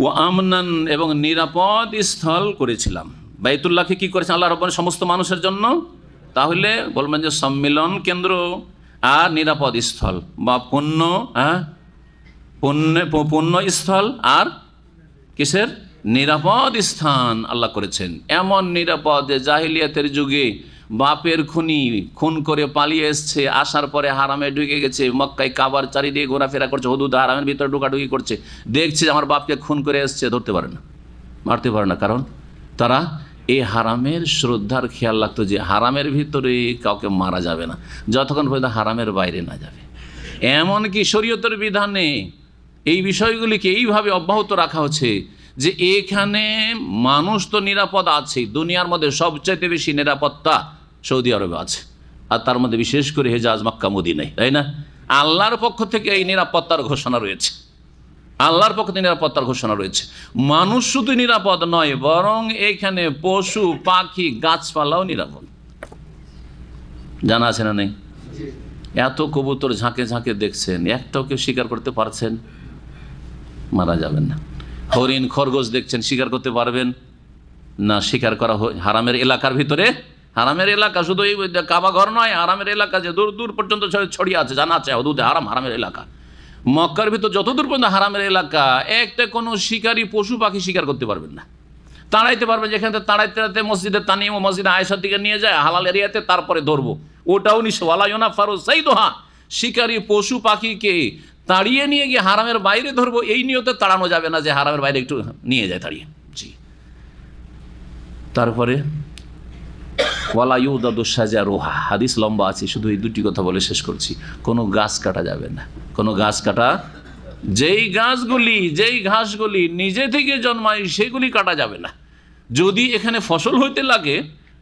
ও আমনান এবং নিরাপদ স্থল করেছিলাম। বাইতুল্লাহকে কি করেছেন? আল্লাহ রব্বানি সমস্ত মানুষের জন্য? তাহলে বলবেন যে সম্মিলন কেন্দ্র আর নিরাপদ স্থল বা পণ্য হ্যাঁ? পণ্য পণ্য স্থল আর কিসের? নিরাপদ স্থান আল্লাহ করেছেন। এমন নিরাপদ জাহিলিয়াতের যুগে বাপের খুনি খুন করে পালিয়ে এসছে, আসার পরে হারামে ঢুকে গেছে, মক্কায় কাবার চারিদিকে ঘোরাফেরা করছে, হদুদ হারামের ভিতরে ঢুকাঢুকি করছে। দেখছে আমার বাপকে খুন করে এসছে, ধরতে পারে না, মারতে পারে না। কারণ তারা এই হারামের শ্রদ্ধার খেয়াল রাখতো যে হারামের ভিতরে কাউকে মারা যাবে না, যতক্ষণ পর্যন্ত হারামের বাইরে না যাবে। এমনকি শরীয়তের বিধানে এই বিষয়গুলিকে এইভাবে অব্যাহত রাখা হচ্ছে যে এখানে মানুষ তো নিরাপদ আছেই, দুনিয়ার মধ্যে সবচাইতে বেশি নিরাপত্তা সৌদি আরবে আছে। আর তার মধ্যে বিশেষ করে হেজাজ মক্কা মদিনায় তাই না? আল্লাহর পক্ষ থেকে এই নিরাপত্তার ঘোষণা রয়েছে। আল্লাহর পক্ষ থেকে নিরাপত্তার ঘোষণা রয়েছে। মানুষ শুধু নিরাপদ নয়, বরং এখানে পশু, পাখি, গাছপালাও নিরাপদ। জানা আছে না নেই? এত কবুতর ঝাঁকে ঝাঁকে দেখছেন, একটাও কেউ স্বীকার করতে পারছেন? মারা যাবেন না। হরিণ, খরগোশ দেখছেন স্বীকার করতে পারবেন? না স্বীকার করা হারামের এলাকার ভিতরে হারামের এলাকা শুধু এই কাবা ঘর নয়, হারামের এলাকা যে দূর দূর পর্যন্ত ছড়িয়ে আছে, জানা আছে, হদুদে হারাম, হারামের এলাকা। মক্কার ভিতর যতদূর পর্যন্ত হারামের এলাকা, একটা কোনো শিকারী, পশু পাখি শিকার করতে পারবেন না। তাড়াইতে পারবেন, যেখানে তাড়াইতে তাড়াইতে মসজিদে তানিম ও মসজিদে আয়েশার দিকে নিয়ে যায়, হালাল এরিয়াতে তারপরে ধরবো। ওটাও নিশ্চয় ওয়ালাইনা ফারো সেই দোহা শিকারী, পশু পাখিকে তাড়িয়ে নিয়ে গিয়ে হারামের বাইরে ধরবো, এই নিয়তে তাড়ানো যাবে না যে হারামের বাইরে একটু নিয়ে যায় তাড়িয়ে। জি। তারপরে ওয়ালা ইউদাদুসাজা রোহা হাদিস লম্বা আছে, শুধু এই দুটি কথা বলে শেষ করছি। কোনো গাছ কাটা যাবে না। কোনো গাছ কাটা, যেই গাছগুলি, যেই ঘাসগুলি নিজে থেকে জন্মায়, সেগুলি কাটা যাবে না। যদি এখানে ফসল হইতে লাগে,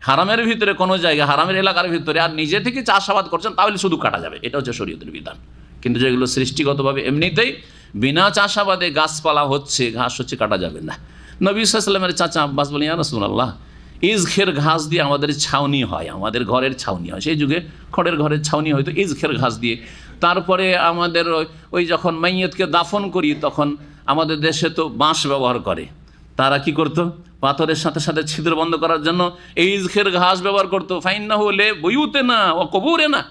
হারামের ভিতরে কোনো জায়গা, হারামের এলাকার ভিতরে আর নিজে থেকে চাষাবাদ করছেন, তাহলে শুধু কাটা যাবে। এটা হচ্ছে শরীয়তের বিধান। কিন্তু যেগুলো সৃষ্টিগতভাবে এমনিতেই বিনা চাষাবাদে গাছপালা হচ্ছে, ঘাস হচ্ছে, কাটা যাবে না। নবী সাল্লামের চাচা আব্বাস বলি রসুল্লাহ ইজখের ঘাস দিয়ে আমাদের ছাউনি হয়, আমাদের ঘরের ছাউনি হয়। সেই যুগে খড়ের ঘরের ছাউনি হয়তো ইজখের ঘাস দিয়ে। তারপরে আমাদের ওই- যখন মাইয়তকে দাফন করি, তখন আমাদের দেশে তো বাঁশ ব্যবহার করে। তারা কি করতো? পাথরের সাথে সাথে ছিদ্র বন্ধ করার জন্য এই ইজখের ঘাস ব্যবহার করতো। ফাইন না হলে বইউতে না, ও কবরে না।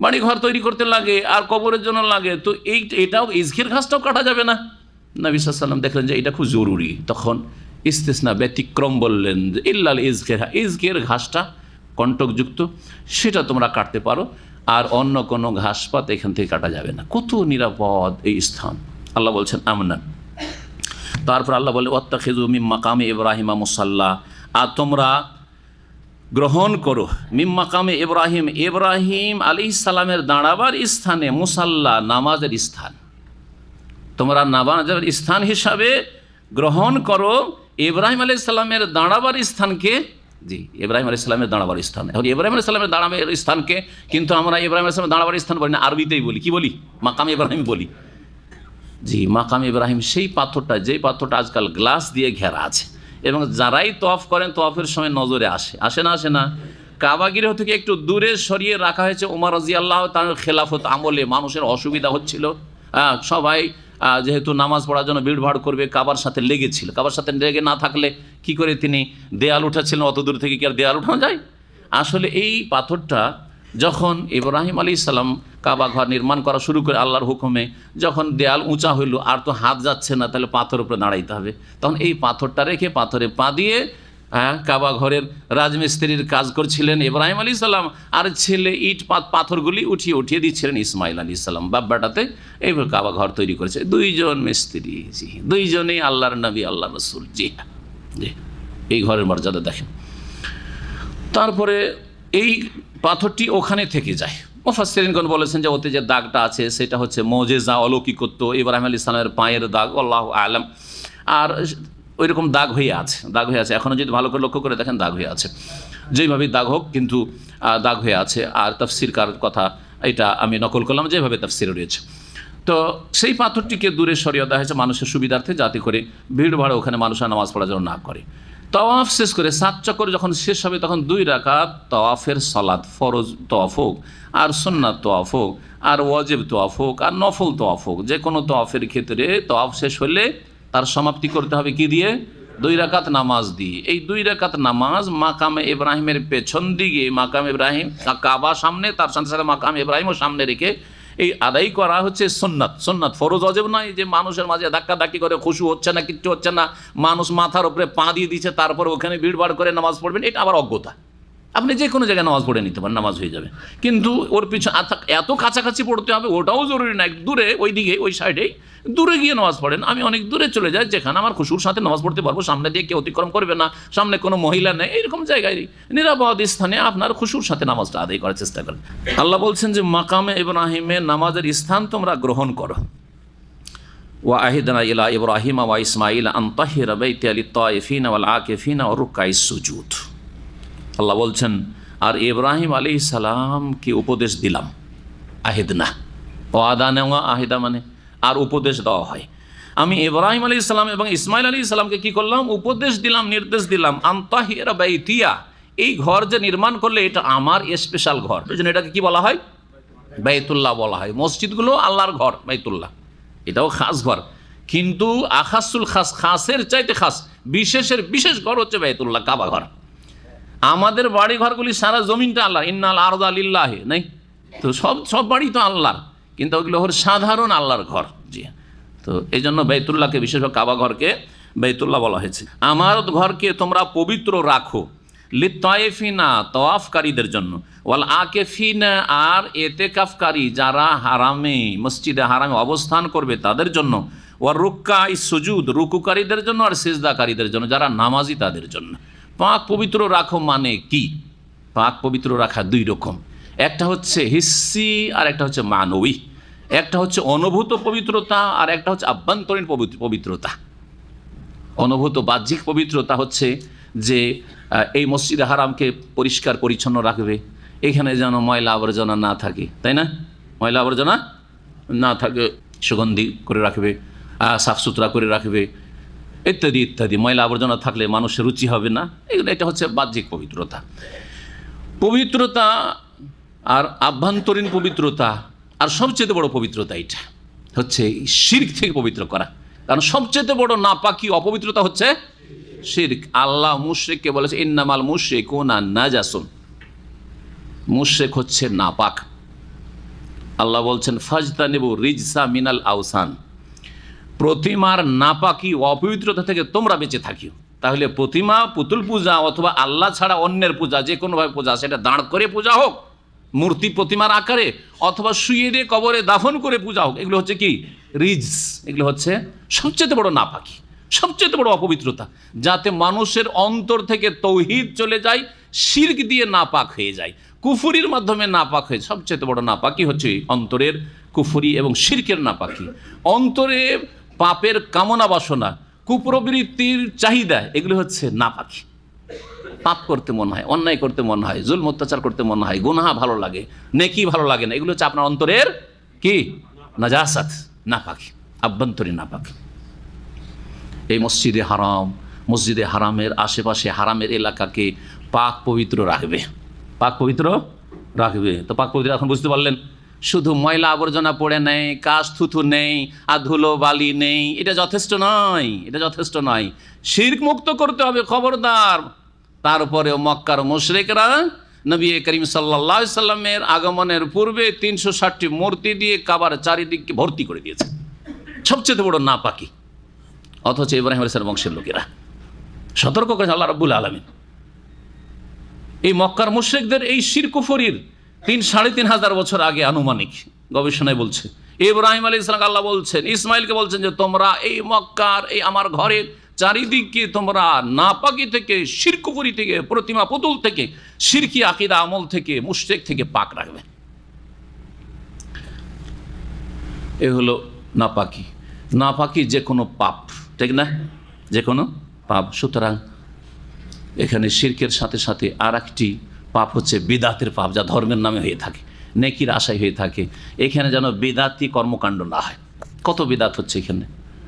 বাড়ি ঘর তৈরি করতে লাগে, আর কবরের জন্য লাগে। তো এই, এটাও ইজখের ঘাসটাও কাটা যাবে না। নবী সাল্লাম দেখলেন যে এটা খুব জরুরি। তখন ইস্তেসনা ব্যতিক্রম বললেন ইল্লাল ইজকের ইজকের ঘাসটা কণ্টকযুক্ত, সেটা তোমরা কাটতে পারো, আর অন্য কোনো ঘাসপাত এখান থেকে কাটা যাবে না। কত নিরাপদ এই স্থান। আল্লাহ বলছেন আমনা তারপর আল্লাহ বলে ওত্তা খেজু মিম মাকামে ইব্রাহিমা মুসাল্লাহ আর তোমরা গ্রহণ করো মিম মাকামে ইব্রাহিম। ইব্রাহিম আলী সালামের দাঁড়াবার স্থানে মুসাল্লা নামাজের স্থান। তোমরা নামাজের স্থান হিসাবে গ্রহণ করো ইব্রাহিম আলী সাল্লামের দাঁড়াবার স্থানকে জি ইব্রাহিম আলী সাল্লামের দাঁড়াবার স্থান। এখন ইব্রাহিম আলী সাল্লামের দাঁড়াবার স্থানকে কিন্তু আমরা ইব্রাহিম আলী সাল্লামের দাঁড়াবার স্থান বলি না আরবিতেই বলি। কি বলি? মাকাম ইব্রাহিম বলি। জি মাকাম ইব্রাহিম সেই পাথরটা যেই পাথরটা আজকাল গ্লাস দিয়ে ঘেরা আছে। এবং যারাই তফ করেন তফের সময় নজরে আসে। আসে না আসে না। কাবাগিরহ থেকে একটু দূরে সরিয়ে রাখা হয়েছে ওমর রাজি আল্লাহ তার খেলাফত আমলে। মানুষের অসুবিধা হচ্ছিল। হ্যাঁ, সবাই যেহেতু নামাজ পড়ার জন্য ভিড় ভাড় করবে, কাবার সাথে লেগেছিল। কাবার সাথে লেগে না থাকলে কি করে তিনি দেয়াল উঠাচ্ছিলেন? অত দূর থেকে কি আর দেয়াল উঠানো যায়? আসলে এই পাথরটা যখন ইব্রাহিম আলী ইসলাম কাবা ঘর নির্মাণ করা শুরু করে আল্লাহর হুকুমে, যখন দেয়াল উঁচা হইল, আর তো হাত যাচ্ছে না, তাহলে পাথর উপরে দাঁড়াইতে হবে। তখন এই পাথরটা রেখে পাথরে পা দিয়ে হ্যাঁ কাবা ঘরের রাজমিস্ত্রির কাজ করছিলেন ইব্রাহিম আলী সাল্লাম আর ছেলে ইট পাথরগুলি উঠিয়ে উঠিয়ে দিচ্ছিলেন ইসমাইল আলী সাল্লাম বাব্বাটাতে এইভাবে কাবা ঘর তৈরি করেছে। দুইজন মিস্ত্রি, জি, দুইজনেই আল্লাহর নবী আল্লাহ রসুল, জি জি, এই ঘরের মর্যাদা দেখেন। তারপরে এই পাথরটি ওখানে থেকে যায়। মোফাসরিনগণ বলেছেন যে, ওতে যে দাগটা আছে, সেটা হচ্ছে মোজেজা, অলৌকিকত্ব, ইব্রাহিম আলী ইসলামের পায়ের দাগ, আল্লাহ আলম। আর ওই রকম দাগ হয়ে আছে, দাগ হয়ে আছে। এখনও যদি ভালো করে লক্ষ্য করে দেখেন, দাগ হয়ে আছে। যেইভাবেই দাগ হোক, কিন্তু দাগ হয়ে আছে। আর তফসির কার কথা, এটা আমি নকল করলাম, যেভাবে তফসিরে রয়েছে। তো সেই পাথরটিকে দূরে সরিয়ে দেওয়া হয়েছে মানুষের সুবিধার্থে, যাতে করে ভিড় ভাড় ওখানে মানুষের নামাজ পড়া জন্য না করে। তওয়াফ শেষ করে সাত চক্কর যখন শেষ হবে, তখন দুই রাকাত তওয়াফের সলাদ ফরজ তওয়াফ হোক, আর সুন্নাত তওয়াফ হোক, আর ওয়াজেব তওয়াফ হোক, আর নফল তওয়াফ হোক যে কোনো তওয়াফের ক্ষেত্রে তওয়াফ শেষ হলে তার সমাপ্তি করতে হবে কি দিয়ে? দুই রাকাত নামাজ দিয়ে। এই দুই রাকাত নামাজ মাকামে ইব্রাহিমের পেছন দিকে, মাকাম ইব্রাহিম, কাবা সামনে, তার সাথে সাথে মাকাম ইব্রাহিমও সামনে রেখে এই আদায় করা হচ্ছে সন্ন্যাত সন্ন্যাত ফরজ অজেব নয় যে মানুষের মাঝে ধাক্কা ধাক্কি করে খুশু হচ্ছে না, কিচ্ছু হচ্ছে না। মানুষ মাথার উপরে পা দিয়ে দিচ্ছে তারপর ওখানে ভিড়ভাড় করে নামাজ পড়বেন, এটা আবার অজ্ঞতা। আপনি যে কোনো জায়গায় নামাজ পড়ে নিতে পারেন, নামাজ হয়ে যাবে। কিন্তু ওর পিছনে এত কাছাকাছি পড়তে হবে, ওটাও জরুরি না। দূরে, ওই দিকে, ওই সাইডেই দূরে গিয়ে নামাজ পড়েন। আমি অনেক দূরে চলে যাই, যেখানে আমার খুশুর সাথে নামাজ পড়তে পারব, সামনে দিয়ে কেউ অতিক্রম করবে না, সামনে কোনো মহিলা নেই, এরকম জায়গায় নিরাপদ স্থানে আপনার খুশুর সাথে নামাজটা আদায় করার চেষ্টা করেন। আল্লাহ বলছেন যে, মাকামে ইব্রাহিমে নামাজের স্থান তোমরা গ্রহণ করো। ওয়া আহিদানা ইলা ইব্রাহিম ওয়া ইসমাইল আন তাহিরা বাইতি আলি তাইফিনা ওয়াল আকিফিনা ওয়া রুকাই সুজুদ। আল্লাহ বলছেন, আর ইব্রাহিম আলী সালামকে উপদেশ দিলাম? আহিদনা। ও আদা নেওয়া, আহিদা মানে? আর উপদেশ দেওয়া হয়। আমি ইব্রাহিম আলী ইসলাম এবং ইসমাইল আলী ইসলামকে কি করলাম? উপদেশ দিলাম, নির্দেশ দিলাম। আন্তাহিরা বাইতিয়া। এই ঘর যে নির্মাণ করলে এটা আমার স্পেশাল ঘর। ওই জন্য এটাকে কি বলা হয়? বাইতুল্লাহ বলা হয়। মসজিদগুলো আল্লাহর ঘর, বাইতুল্লাহ। এটাও খাস ঘর। কিন্তু আখাসুল খাস, খাসের চাইতে খাস, বিশেষের বিশেষ ঘর হচ্ছে বাইতুল্লাহ, কাবা ঘর। আমাদের বাড়ি ঘরগুলি সারা জমিনটা আল্লাহ ইন্নাল আরদ আলিল্লাহে নেই? তো সব সব বাড়ি তো আল্লাহর। কিন্তু ওগুলো হল সাধারণ আল্লাহর ঘর। জি। তো এই জন্য বেতুল্লাহকে বিশেষভাবে কাবা ঘরকে বেতুল্লাহ বলা হয়েছে। আমার ঘরকে তোমরা পবিত্র রাখো। লিতায়েফিনা তওয়াফকারীদের জন্য। ওয়াল আকেফিনা, আর এতেকাফকারী যারা হারামে, মসজিদে হারামে অবস্থান করবে তাদের জন্য। ওয়ার রুক্কা সুজুদ, রুকুকারীদের জন্য আর সেজদাকারীদের জন্য, যারা নামাজি তাদের জন্য। পাক পবিত্র রাখো মানে কি? পাক পবিত্র রাখা দুই রকম। একটা হচ্ছে হিস্সি, আর একটা হচ্ছে মানবী। একটা হচ্ছে অনুভূত পবিত্রতা, আর একটা হচ্ছে আভ্যন্তরীণ পবিত্রতা। অনুভূত বাহ্যিক পবিত্রতা হচ্ছে যে এই মসজিদে হারামকে পরিষ্কার, পরিচ্ছন্ন রাখবে। এখানে যেন ময়লা আবর্জনা না থাকে, তাই না? ময়লা আবর্জনা না থাকে, সুগন্ধি করে রাখবে সাফ সুতরা করে রাখবে। ইত্যাদি ইত্যাদি। ময়লা আবর্জনা থাকলে মানুষের রুচি হবে না। এগুলো, এটা হচ্ছে বাহ্যিক পবিত্রতা। পবিত্রতা আর আভ্যন্তরীণ পবিত্রতা, আর সবচেয়ে বড় পবিত্রতা এটা হচ্ছে শির্ক থেকে পবিত্র করা। কারণ সবচেয়ে বড় নাপাকি অপবিত্রতা হচ্ছে শির্ক। আল্লাহ মুশ্রেককে বলেছে ইন্নামাল মুশ্রেক না নাজাসুন। মুশ্রেক হচ্ছে নাপাক। আল্লাহ বলছেন ফাজতা নেব রিজসা মিনাল আউসান প্রতিমার নাপাকি অপবিত্রতা থেকে তোমরা বেঁচে থাকিও। তাহলে প্রতিমা, পুতুল পূজা অথবা আল্লাহ ছাড়া অন্যের পূজা, যে কোনোভাবে পূজা, সেটা দাঁড় করে পূজা হোক, মূর্তি প্রতিমার আকারে, অথবা শুয়ে দিয়ে কবরে দাফন করে পূজা হোক, এগুলো হচ্ছে কি? রিজ এগুলো হচ্ছে সবচেয়ে বড় নাপাকি, সবচেয়ে বড় অপবিত্রতা, যাতে মানুষের অন্তর থেকে তৌহিদ চলে যায়, শির্ক দিয়ে নাপাক হয়ে যায়। কুফুরির মাধ্যমে নাপাক হয়ে, সবচেয়ে বড় নাপাকি হচ্ছে অন্তরের কুফুরি এবং শির্কের নাপাকি। অন্তরে পাপের কামনা বাসনা, কুপ্রবৃত্তির চাহিদা, এগুলো হচ্ছে নাপাকি। পাপ করতে মনে হয়, অন্যায় করতে মনে হয় জুল অত্যাচার করতে মনে হয়, গুনাহা ভালো লাগে, নেকি ভালো লাগে না, এগুলো হচ্ছে আপনার অন্তরের কি? নাজাসাত, নাপাকি, আভ্যন্তরীণ নাপাকি। এই মসজিদে হারাম, মসজিদে হারামের আশেপাশে হারামের এলাকাকে পাক পবিত্র রাখবে। পাক পবিত্র রাখবে। তো পাক পবিত্র এখন বুঝতে পারলেন? শুধু ময়লা আবর্জনা পড়ে নেই কাশ থুথু নেই, আর ধুলো বালি নেই। এটা যথেষ্ট নয়, এটা যথেষ্ট নয়। শির্ক মুক্ত করতে হবে খবরদার। তারপরেও মক্কার মুশরেকরা নবী করিম সাল্লা সাল্লামের আগমনের পূর্বে তিনশো ষাটটি মূর্তি দিয়ে কাবার চারিদিককে ভর্তি করে দিয়েছে। সবচেয়ে বড় না পাকি অথচ ইব্রাহিম আলসার বংশের লোকেরা। সতর্ক করেছে আল্লাহ রব্বুল আলমিন। এই মক্কার মুশ্রিকদের এই শিরকুফরির তিন, সাড়ে তিন হাজার বছর আগে আনুমানিক গবেষণায় বলছে। ইব্রাহিম আলী ইসলাম আল্লাহ বলছেন, ইসমাইলকে বলছেন যে, তোমরা এই মক্কার, এই আমার ঘরের চারিদিককে তোমরা নাপাকি থেকে শিরকুপুরি থেকে, প্রতিমা পুতুল থেকে শিরকি আকিদা আমল থেকে, মুশ্রেক থেকে পাক রাখবে। এ হলো নাপাকি। নাপাকি যে কোনো পাপ, ঠিক না? যে কোনো পাপ। সুতরাং এখানে শির্কের সাথে সাথে আর একটি পাপ হচ্ছে বেদাতের পাপ যা ধর্মের নামে হয়ে থাকে, নেকির আশায় হয়ে থাকে। এখানে যেন বেদাতি কর্মকাণ্ড না হয়। কত বেদাত হচ্ছে এখানে?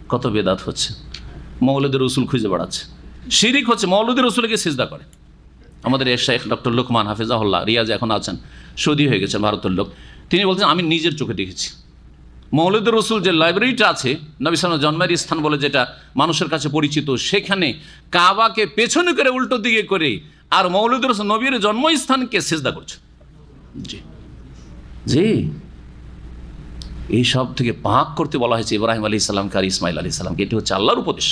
কত বেদাত হচ্ছে? মৌলদের রসুল খুঁজে বেড়াচ্ছে। শিরিক হচ্ছে, মৌলদের রসুলকে সিজদা করে। আমাদের এর শেখ ডক্টর লোকমান হাফিজাহুল্লাহ রিয়াজ এখন আছেন, সৌদি হয়ে গেছেন ভারতের লোক। তিনি বলছেন, আমি নিজের চোখে দেখেছি। মৌলুদ রসুল যে লাইব্রেরিটা আছে, নবী সালাম জন্মের স্থান বলে যেটা মানুষের কাছে পরিচিত, সেখানে কাবাকে পেছনে করে উল্টো দিকে করে আর মৌলুদ নবীর জন্মস্থানকে সেজদা করছে জি। জি। এই সব থেকে পাক করতে বলা হয়েছে ইব্রাহিম আলী ইসলামকে আর ইসমাইল আলী ইসলামকে এটি হচ্ছে আল্লাহর উপদেশ।